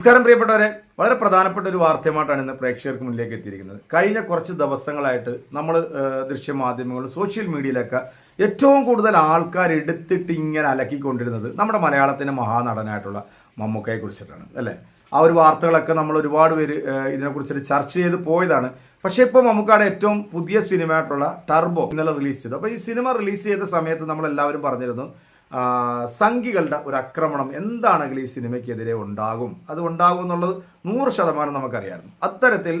നമസ്കാരം പ്രിയപ്പെട്ടവരെ. വളരെ പ്രധാനപ്പെട്ട ഒരു വാർത്തയുമായിട്ടാണ് ഇന്ന് പ്രേക്ഷകർക്ക് മുന്നിലേക്ക് എത്തിയിരിക്കുന്നത്. കഴിഞ്ഞ കുറച്ച് ദിവസങ്ങളായിട്ട് നമ്മൾ ദൃശ്യമാധ്യമങ്ങളും സോഷ്യൽ മീഡിയയിലൊക്കെ ഏറ്റവും കൂടുതൽ ആൾക്കാർ എടുത്തിട്ട് ഇങ്ങനെ അലക്കിക്കൊണ്ടിരുന്നത് നമ്മുടെ മലയാളത്തിന്റെ മഹാനടനായിട്ടുള്ള മമ്മൂക്കയെ കുറിച്ചിട്ടാണ് അല്ലേ? ആ ഒരു വാർത്തകളൊക്കെ നമ്മൾ ഒരുപാട് പേര് ഇതിനെക്കുറിച്ചൊരു ചർച്ച ചെയ്ത് പോയതാണ്. പക്ഷേ ഇപ്പോൾ മമ്മൂക്കയുടെ ഏറ്റവും പുതിയ സിനിമയായിട്ടുള്ള ടർബോ ഇന്നലെ റിലീസ് ചെയ്തു. അപ്പോൾ ഈ സിനിമ റിലീസ് ചെയ്ത സമയത്ത് നമ്മളെല്ലാവരും പറഞ്ഞിരുന്നു സംഘികളുടെ ഒരു ആക്രമണം എന്താണെങ്കിലും ഈ സിനിമയ്ക്കെതിരെ ഉണ്ടാകും. അത് ഉണ്ടാകും എന്നുള്ളത് നൂറ് ശതമാനം നമുക്കറിയാമായിരുന്നു അത്തരത്തിൽ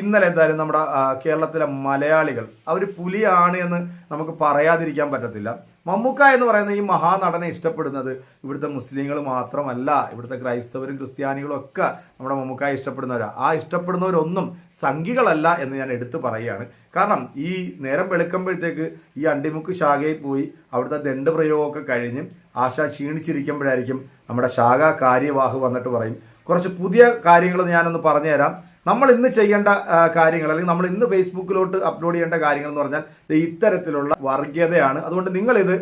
ഇന്നലെ എന്തായാലും നമ്മുടെ കേരളത്തിലെ മലയാളികൾ അവർ പുലിയാണ് എന്ന് നമുക്ക് പറയാതിരിക്കാൻ പറ്റത്തില്ല. മമ്മൂക്ക എന്ന് പറയുന്ന ഈ മഹാനടനെ ഇഷ്ടപ്പെടുന്നത് ഇവിടുത്തെ മുസ്ലിങ്ങൾ മാത്രമല്ല ഇവിടുത്തെ ക്രൈസ്തവരും ക്രിസ്ത്യാനികളും ഒക്കെ നമ്മുടെ മമ്മൂക്കായ ഇഷ്ടപ്പെടുന്നവരാണ് ആ ഇഷ്ടപ്പെടുന്നവരൊന്നും സംഘികളല്ല എന്ന് ഞാൻ എടുത്തു പറയുകയാണ്. കാരണം ഈ നേരം വെളുക്കുമ്പോഴത്തേക്ക് ഈ അണ്ടിമുക്ക് ശാഖയിൽ പോയി അവിടുത്തെ ദണ്ഡപ്രയോഗമൊക്കെ കഴിഞ്ഞ് ആശ ക്ഷീണിച്ചിരിക്കുമ്പോഴായിരിക്കും നമ്മുടെ ശാഖ കാര്യവാഹ് വന്നിട്ട് പറയും. കുറച്ച് പുതിയ കാര്യങ്ങൾ ഞാനൊന്ന് പറഞ്ഞുതരാം. നമ്മൾ ഇന്ന് ചെയ്യേണ്ട കാര്യങ്ങൾ അല്ലെങ്കിൽ നമ്മൾ ഇന്ന് ഫേസ്ബുക്കിലോട്ട് അപ്ലോഡ് ചെയ്യേണ്ട കാര്യങ്ങൾ എന്ന് പറഞ്ഞാൽ ഇത്തരത്തിലുള്ള വർഗീയതയാണ് അതുകൊണ്ട് നിങ്ങൾ ഇത്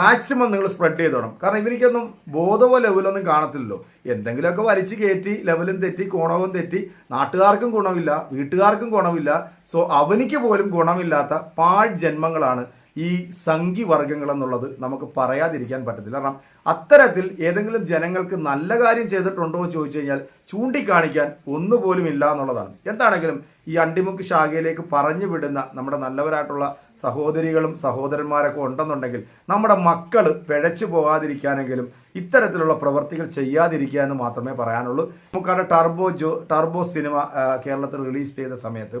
മാക്സിമം നിങ്ങൾ സ്പ്രെഡ് ചെയ്തോണം കാരണം ഇവർക്കൊന്നും ബോധവോ ലെവലൊന്നും കാണത്തില്ലല്ലോ. എന്തെങ്കിലുമൊക്കെ വലിച്ചു കയറ്റി ലെവലും തെറ്റി കോണവും തെറ്റി നാട്ടുകാർക്കും ഗുണമില്ല വീട്ടുകാർക്കും ഗുണമില്ല. സോ അവനിക്ക് പോലും ഗുണമില്ലാത്ത പാഴ് ജന്മങ്ങളാണ് ഈ സംഘി വർഗങ്ങൾ എന്നുള്ളത് നമുക്ക് പറയാതിരിക്കാൻ പറ്റത്തില്ല. കാരണം അത്തരത്തിൽ ഏതെങ്കിലും ജനങ്ങൾക്ക് നല്ല കാര്യം ചെയ്തിട്ടുണ്ടോ എന്ന് ചോദിച്ചു കഴിഞ്ഞാൽ ചൂണ്ടിക്കാണിക്കാൻ ഒന്നുപോലും ഇല്ല എന്നുള്ളതാണ്. എന്താണെങ്കിലും ഈ അണ്ടിമുക്ക് ശാഖയിലേക്ക് പറഞ്ഞു വിടുന്ന നമ്മുടെ നല്ലവരായിട്ടുള്ള സഹോദരികളും സഹോദരന്മാരൊക്കെ ഉണ്ടെന്നുണ്ടെങ്കിൽ നമ്മുടെ മക്കൾ പിഴച്ചു പോകാതിരിക്കാനെങ്കിലും ഇത്തരത്തിലുള്ള പ്രവർത്തികൾ ചെയ്യാതിരിക്കാനും മാത്രമേ പറയാനുള്ളൂ. നമുക്കവിടെ ടർബോ ജോ ടർബോ സിനിമ കേരളത്തിൽ റിലീസ് ചെയ്ത സമയത്ത്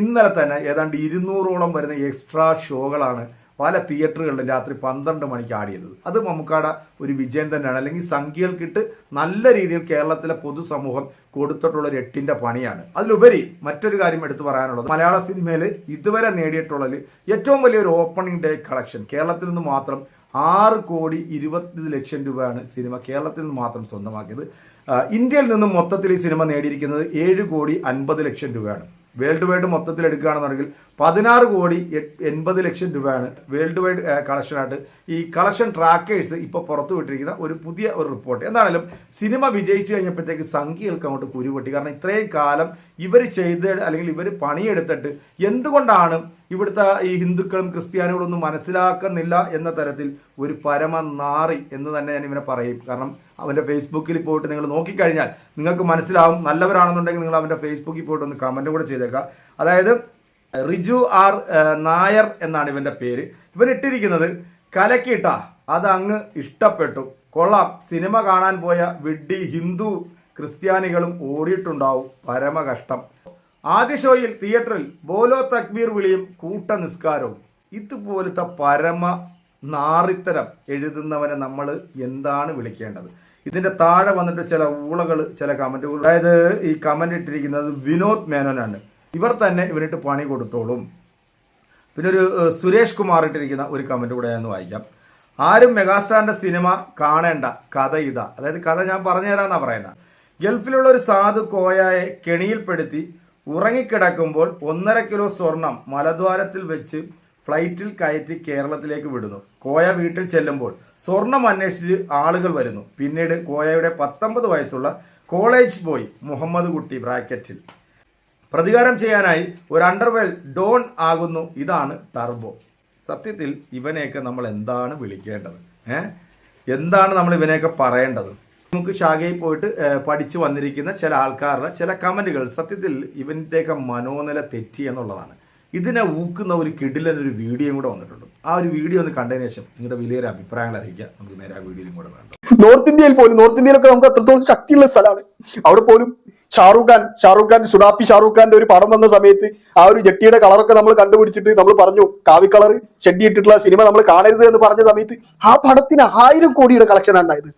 ഇന്നലെ തന്നെ ഏതാണ്ട് ഇരുന്നൂറോളം വരുന്ന എക്സ്ട്രാ ഷോകളാണ് പല തിയേറ്ററുകളിലും രാത്രി പന്ത്രണ്ട് മണിക്ക് ആടിയത് അത് മമ്മൂക്കാട ഒരു വിജയം തന്നെയാണ്. അല്ലെങ്കിൽ സംഖ്യകൾക്കിട്ട് നല്ല രീതിയിൽ കേരളത്തിലെ പൊതുസമൂഹം കൊടുത്തിട്ടുള്ള ഒരു എട്ടിന്റെ പണിയാണ്. അതിലുപരി മറ്റൊരു കാര്യം എടുത്തു പറയാനുള്ളത്. മലയാള സിനിമയിൽ ഇതുവരെ നേടിയിട്ടുള്ളതിൽ ഏറ്റവും വലിയൊരു ഓപ്പണിംഗ് ഡേ കളക്ഷൻ കേരളത്തിൽ നിന്ന് മാത്രം ആറ് കോടി ഇരുപത്തി ലക്ഷം രൂപയാണ് സിനിമ കേരളത്തിൽ നിന്ന് മാത്രം സ്വന്തമാക്കിയത്. ഇന്ത്യയിൽ നിന്നും മൊത്തത്തിൽ ഈ സിനിമ നേടിയിരിക്കുന്നത് ഏഴ് കോടി അൻപത് ലക്ഷം രൂപയാണ്. വേൾഡ് വൈഡ് മൊത്തത്തിൽ എടുക്കുകയാണെന്നുണ്ടെങ്കിൽ പതിനാറ് കോടി എൺപത് ലക്ഷം രൂപയാണ് വേൾഡ് വൈഡ് കളക്ഷനായിട്ട് ഈ കളക്ഷൻ ട്രാക്കേഴ്സ് ഇപ്പോൾ പുറത്തു വിട്ടിരിക്കുന്ന ഒരു പുതിയ ഒരു റിപ്പോർട്ട് എന്താണെങ്കിലും സിനിമ വിജയിച്ചു കഴിഞ്ഞപ്പോഴത്തേക്ക് സംഖ്യകൾക്ക് അങ്ങോട്ട് കുരുപൊട്ടി. കാരണം ഇത്രയും കാലം ഇവർ ചെയ്ത് അല്ലെങ്കിൽ ഇവർ പണിയെടുത്തിട്ട് എന്തുകൊണ്ടാണ് ഇവിടുത്തെ ഈ ഹിന്ദുക്കളും ക്രിസ്ത്യാനികളും ഒന്നും മനസ്സിലാക്കുന്നില്ല എന്ന തരത്തിൽ ഒരു പരമ നാറി എന്ന് തന്നെ ഞാൻ ഇവനെ പറയും. കാരണം അവന്റെ ഫേസ്ബുക്കിൽ പോയിട്ട് നിങ്ങൾ നോക്കിക്കഴിഞ്ഞാൽ നിങ്ങൾക്ക് മനസ്സിലാവും നല്ലവരാണെന്നുണ്ടെങ്കിൽ നിങ്ങൾ അവന്റെ ഫേസ്ബുക്കിൽ പോയിട്ട് ഒന്ന് കമന്റ് കൂടെ ചെയ്തേക്കുക. അതായത് റിജു ആർ നായർ എന്നാണ് ഇവന്റെ പേര്. ഇവൻ ഇട്ടിരിക്കുന്നത് കലക്കിട്ട അത് അങ്ങ് ഇഷ്ടപ്പെട്ടു. കൊള്ളാം. സിനിമ കാണാൻ പോയ വിഡ്ഡി ഹിന്ദു ക്രിസ്ത്യാനികളും ഓടിയിട്ടുണ്ടാവും. പരമ കഷ്ടം ആദ്യ ഷോയിൽ തിയേറ്ററിൽ ബോലോ തക്ബീർ വിളിയും കൂട്ട നിസ്കാരവും. ഇതുപോലത്തെ പരമ നാറിത്തരം എഴുതുന്നവനെ നമ്മൾ എന്താണ് വിളിക്കേണ്ടത്? ഇതിന്റെ താഴെ വന്നിട്ട് ചില ഊളകൾ ചില കമന്റുകൾ അതായത് ഈ കമന്റ് ഇട്ടിരിക്കുന്നത് വിനോദ് മേനോനാണ്. ഇവർ തന്നെ ഇവനിട്ട് പണി കൊടുത്തോളും. പിന്നെ ഒരു സുരേഷ് കുമാർ ഇട്ടിരിക്കുന്ന ഒരു കമന്റ് കൂടെ ഞാൻ വായിക്കാം. ആരും മെഗാസ്റ്റാറിന്റെ സിനിമ കാണേണ്ട കഥ ഇതാ. അതായത് കഥ ഞാൻ പറഞ്ഞു തരാന്നാ പറയുന്നത് ഗൾഫിലുള്ള ഒരു സാധു കോയായെ കെണിയിൽപ്പെടുത്തി ഉറങ്ങിക്കിടക്കുമ്പോൾ ഒന്നര കിലോ സ്വർണം മലദ്വാരത്തിൽ വെച്ച് ഫ്ലൈറ്റിൽ കയറ്റി കേരളത്തിലേക്ക് വിടുന്നു. കോയ വീട്ടിൽ ചെല്ലുമ്പോൾ സ്വർണം അന്വേഷിച്ച് ആളുകൾ വരുന്നു. പിന്നീട് കോയയുടെ പത്തൊമ്പത് വയസ്സുള്ള കോളേജ് ബോയ് മുഹമ്മദ് കുട്ടി ബ്രാക്കറ്റിൽ. പ്രതികാരം ചെയ്യാനായി ഒരു അണ്ടർവെൽ ഡോൺ ആകുന്നു. ഇതാണ് ടർബോ. സത്യത്തിൽ ഇവനെയൊക്കെ നമ്മൾ എന്താണ് വിളിക്കേണ്ടത്? ഏഹ് എന്താണ് നമ്മൾ ഇവനെയൊക്കെ പറയേണ്ടത്? നമുക്ക് ശാഖയിൽ പോയിട്ട് പഠിച്ചു വന്നിരിക്കുന്ന ചില ആൾക്കാരുടെ ചില കമന്റുകൾ. സത്യത്തിൽ ഇവന്റെയൊക്കെ മനോനില തെറ്റി എന്നുള്ളതാണ്. ഇതിനെ ഊക്കുന്ന ഒരു കിടിലൻ ഒരു വീഡിയോയും കൂടെ വന്നിട്ടുണ്ട്. ആ ഒരു വീഡിയോ ഒന്ന് കണ്ടതിന് ശേഷം നിങ്ങളുടെ വലിയൊരു അഭിപ്രായങ്ങൾ അറിയിക്കുക. നമുക്ക് നേരെ ആ വീഡിയോയും കൂടെ വേണ്ട നോർത്ത് ഇന്ത്യയിൽ പോലും നോർത്ത് ഇന്ത്യയിലൊക്കെ നമുക്ക് അത്രത്തോളം ശക്തിയുള്ള സ്ഥലമാണ്. അവിടെ പോലും ഷാറൂഖ് ഖാൻ ഷാറൂഖ് ഖാൻ സുഡാപ്പി ഷാറൂഖ് ഖാന്റെ ഒരു പടം വന്ന സമയത്ത് ആ ഒരു ജെട്ടിയുടെ കളറൊക്കെ നമ്മൾ കണ്ടുപിടിച്ചിട്ട് നമ്മൾ പറഞ്ഞു കാവി കളർ ഷെഡ് ഇട്ടിട്ടുള്ള സിനിമ നമ്മൾ കാണരുത് എന്ന് പറഞ്ഞ സമയത്ത് ആ പടത്തിന് ആയിരം കോടിയുടെ കളക്ഷൻ ഉണ്ടായത്.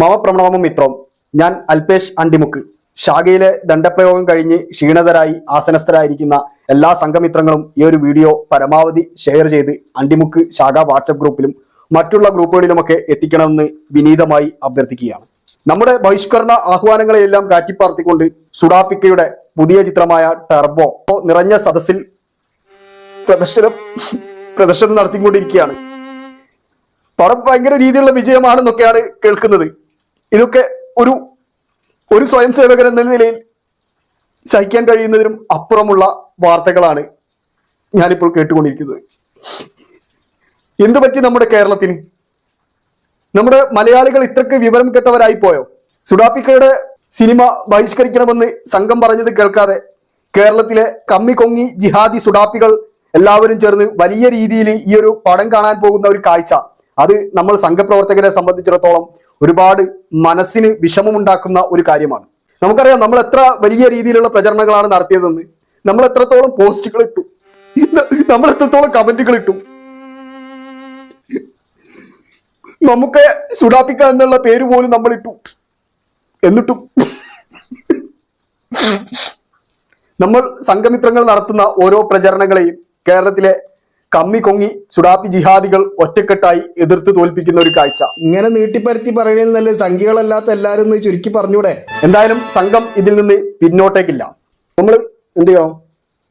മമ പ്രണവമം മിത്രം? ഞാൻ അൽപേഷ് അണ്ടിമുക്ക്. ശാഖയിലെ ദണ്ഡപ്രയോഗം കഴിഞ്ഞ് ക്ഷീണിതരായി ആസനസ്ഥരായിരിക്കുന്ന എല്ലാ സംഘമിത്രങ്ങളും ഈ ഒരു വീഡിയോ പരമാവധി ഷെയർ ചെയ്ത് അണ്ടിമുക്ക് ശാഖ വാട്സപ്പ് ഗ്രൂപ്പിലും മറ്റുള്ള ഗ്രൂപ്പുകളിലുമൊക്കെ എത്തിക്കണമെന്ന് വിനീതമായി അഭ്യർത്ഥിക്കുകയാണ്. നമ്മുടെ ബഹിഷ്കരണ ആഹ്വാനങ്ങളെയെല്ലാം കാറ്റിപ്പാർത്തിക്കൊണ്ട് സുഡാപിക്കയുടെ പുതിയ ചിത്രമായ ടെർബോ നിറഞ്ഞ സദസ്സിൽ പ്രദർശനം പ്രദർശനം നടത്തിക്കൊണ്ടിരിക്കുകയാണ്. പടം ഭയങ്കര രീതിയിലുള്ള വിജയമാണെന്നൊക്കെയാണ് കേൾക്കുന്നത്. ഇതൊക്കെ ഒരു ഒരു സ്വയം സേവകൻ എന്ന നിലയിൽ സഹിക്കാൻ കഴിയുന്നതിനും അപ്പുറമുള്ള വാർത്തകളാണ് ഞാനിപ്പോൾ കേട്ടുകൊണ്ടിരിക്കുന്നത്. എന്തു പറ്റി നമ്മുടെ കേരളത്തിന്? നമ്മുടെ മലയാളികൾ ഇത്രക്ക് വിവരം കെട്ടവരായി പോയോ? സുഡാപ്പിക്കയുടെ സിനിമ ബഹിഷ്കരിക്കണമെന്ന് സംഘം പറഞ്ഞത് കേൾക്കാതെ കേരളത്തിലെ കമ്മി കൊങ്ങി ജിഹാദി സുഡാപ്പികൾ എല്ലാവരും ചേർന്ന് വലിയ രീതിയിൽ ഈ ഒരു പടം കാണാൻ പോകുന്ന ഒരു കാഴ്ച. അത് നമ്മൾ സംഘപ്രവർത്തകരെ സംബന്ധിച്ചിടത്തോളം ഒരുപാട് മനസ്സിന് വിഷമമുണ്ടാക്കുന്ന ഒരു കാര്യമാണ്. നമുക്കറിയാം നമ്മൾ എത്ര വലിയ രീതിയിലുള്ള പ്രചരണങ്ങളാണ് നടത്തിയതെന്ന്. നമ്മൾ എത്രത്തോളം പോസ്റ്റുകൾ ഇട്ടു. നമ്മൾ എത്രത്തോളം കമന്റുകൾ ഇട്ടു. നമുക്ക് സുഡാപ്പിക്ക എന്നുള്ള പേര് പോലും നമ്മൾ ഇട്ടു. എന്നിട്ടും നമ്മൾ സംഘമിത്രങ്ങൾ നടത്തുന്ന ഓരോ പ്രചരണങ്ങളെയും കേരളത്തിലെ കമ്മി കൊങ്ങി സുഡാപ്പി ജിഹാദികൾ ഒറ്റക്കെട്ടായി എതിർത്ത് തോൽപ്പിക്കുന്ന ഒരു കാഴ്ച. ഇങ്ങനെ നീട്ടിപ്പരത്തി നല്ല സംഖ്യകളല്ലാത്ത എല്ലാരും ഒന്ന് ചുരുക്കി പറഞ്ഞൂടെ? എന്തായാലും സംഘം ഇതിൽ നിന്ന് പിന്നോട്ടേക്കില്ല. നമ്മൾ എന്ത് ചെയ്യണം?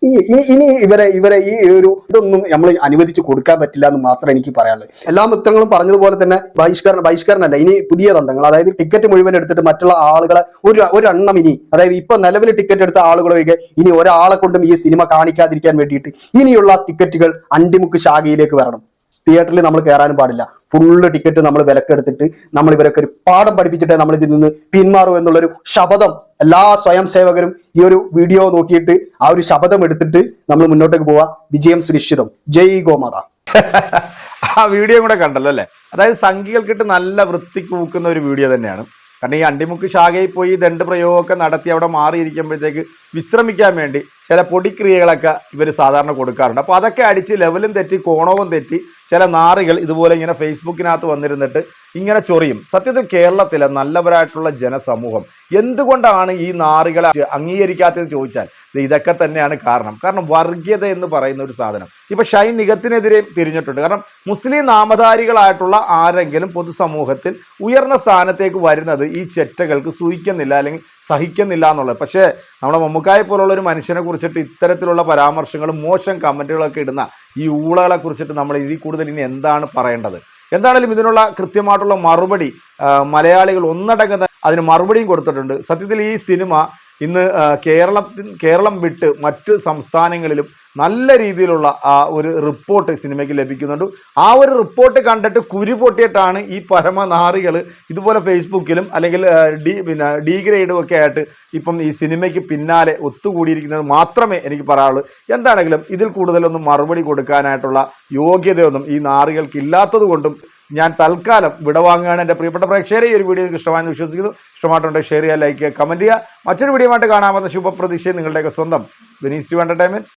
ഇനി ഇനി ഇനി ഇവരെ ഇവരെ ഈ ഒരു ഇതൊന്നും നമ്മൾ അനുവദിച്ചു കൊടുക്കാൻ പറ്റില്ല എന്ന് മാത്രം എനിക്ക് പറയാനുള്ളൂ. എല്ലാ മിത്രങ്ങളും പറഞ്ഞതുപോലെ തന്നെ ബഹിഷ്കരണം ബഹിഷ്കരണമല്ല ഇനി പുതിയ തന്ത്രങ്ങൾ അതായത് ടിക്കറ്റ് മുഴുവൻ എടുത്തിട്ട് മറ്റുള്ള ആളുകളെ ഒരു ഒരെണ്ണം ഇനി അതായത് ഇപ്പൊ നിലവിൽ ടിക്കറ്റ് എടുത്ത ആളുകളൊഴികെ ഇനി ഒരാളെ കൊണ്ടും ഈ സിനിമ കാണിക്കാതിരിക്കാൻ വേണ്ടിയിട്ട് ഇനിയുള്ള ടിക്കറ്റുകൾ അണ്ടിമുക്ക് ശാഖയിലേക്ക് വരണം. തിയേറ്ററിൽ നമ്മൾ കയറാനും പാടില്ല. ഫുള്ള് ടിക്കറ്റ് നമ്മൾ വിലക്കെടുത്തിട്ട് നമ്മൾ ഇവരൊക്കെ ഒരു പാഠം പഠിപ്പിച്ചിട്ടേ നമ്മൾ ഇതിൽ നിന്ന് പിന്മാറൂ എന്നുള്ളൊരു ശപഥം എല്ലാ സ്വയം സേവകരും ഈ ഒരു വീഡിയോ നോക്കിയിട്ട് ആ ഒരു ശപഥം എടുത്തിട്ട് നമ്മൾ മുന്നോട്ടേക്ക് പോവാ. വിജയം സുനിശ്ചിതം. ജയ് ഗോമാത. ആ വീഡിയോ കൂടെ കണ്ടല്ലോ അല്ലേ? അതായത് സംഖ്യകൾക്കിട്ട് നല്ല വൃത്തിക്ക് പൂക്കുന്ന ഒരു വീഡിയോ തന്നെയാണ്. കാരണം ഈ അണ്ടിമുക്ക് ശാഖയിൽ പോയി ദണ്ഡ് പ്രയോഗമൊക്കെ നടത്തി അവിടെ മാറിയിരിക്കുമ്പോഴത്തേക്ക് വിശ്രമിക്കാൻ വേണ്ടി ചില പൊടിക്രിയകളൊക്കെ ഇവർ സാധാരണ കൊടുക്കാറുണ്ട്. അപ്പോൾ അതൊക്കെ അടിച്ച് ലെവലും തെറ്റി കോണവും തെറ്റി ചില നാറികൾ ഇതുപോലെ ഇങ്ങനെ ഫേസ്ബുക്കിനകത്ത് വന്നിരുന്നിട്ട് ഇങ്ങനെ ചൊറിയും. സത്യത്തിൽ കേരളത്തിലെ നല്ലവരായിട്ടുള്ള ജനസമൂഹം എന്തുകൊണ്ടാണ് ഈ നാറികളെ അംഗീകരിക്കാത്തതെന്ന് ചോദിച്ചാൽ ഇതൊക്കെ തന്നെയാണ് കാരണം. കാരണം വർഗീയത എന്ന് പറയുന്ന ഒരു സാധനം. ഇപ്പൊ ഷൈൻ നികത്തിനെതിരെ തിരിഞ്ഞിട്ടുണ്ട്. കാരണം മുസ്ലിം നാമധാരികളായിട്ടുള്ള ആരെങ്കിലും പൊതുസമൂഹത്തിൽ ഉയർന്ന സ്ഥാനത്തേക്ക് വരുന്നത് ഈ ചെറ്റകൾക്ക് സൂഹിക്കുന്നില്ല. അല്ലെങ്കിൽ സഹിക്കുന്നില്ല എന്നുള്ളത് പക്ഷേ നമ്മുടെ മമ്മൂക്കായെ പോലുള്ള ഒരു മനുഷ്യനെ കുറിച്ചിട്ട് ഇത്തരത്തിലുള്ള പരാമർശങ്ങളും മോശം കമന്റുകളൊക്കെ ഇടുന്ന ഈ ഊളകളെ കുറിച്ചിട്ട് നമ്മൾ ഇതിൽ കൂടുതൽ ഇനി എന്താണ് പറയേണ്ടത്? എന്താണെങ്കിലും ഇതിനുള്ള കൃത്യമായിട്ടുള്ള മറുപടി മലയാളികൾ ഒന്നടങ്കം അതിന് മറുപടിയും കൊടുത്തിട്ടുണ്ട്. സത്യത്തിൽ ഈ സിനിമ ഇന്ന് കേരളത്തിൽ കേരളം വിട്ട് മറ്റ് സംസ്ഥാനങ്ങളിലും നല്ല രീതിയിലുള്ള ആ ഒരു റിപ്പോർട്ട് സിനിമയ്ക്ക് ലഭിക്കുന്നുണ്ട്. ആ ഒരു റിപ്പോർട്ട് കണ്ടിട്ട് കുരു പൊട്ടിയിട്ടാണ് ഈ പരമനാറികൾ ഇതുപോലെ ഫേസ്ബുക്കിലും അല്ലെങ്കിൽ ഡി പിന്നെ ഡീഗ്രേഡും ഒക്കെ ആയിട്ട് ഇപ്പം ഈ സിനിമയ്ക്ക് പിന്നാലെ ഒത്തുകൂടിയിരിക്കുന്നത് മാത്രമേ എനിക്ക് പറയാനുള്ളൂ. എന്താണെങ്കിലും ഇതിൽ കൂടുതലൊന്നും മറുപടി കൊടുക്കാനായിട്ടുള്ള യോഗ്യതയൊന്നും ഈ നാറികൾക്ക് ഇല്ലാത്തത് കൊണ്ടും ഞാൻ തൽക്കാലം വിടവാങ്ങുകയാണ് എന്റെ പ്രിയപ്പെട്ട പ്രേക്ഷകരെ. ഈ ഒരു വീഡിയോ ഇഷ്ടമായെന്ന് വിശ്വസിക്കുന്നു. ഇഷ്ടമായിട്ടുണ്ടെങ്കിൽ ഷെയർ ചെയ്യുക ലൈക്ക് ചെയ്യുക കമന്റ് ചെയ്യുക. മറ്റൊരു വീഡിയോ ആയിട്ട് കാണാമെന്ന ശുഭപ്രതീക്ഷയും നിങ്ങളുടെയൊക്കെ സ്വന്തം ബെനീസ് ടു എന്റർടൈൻമെന്റ്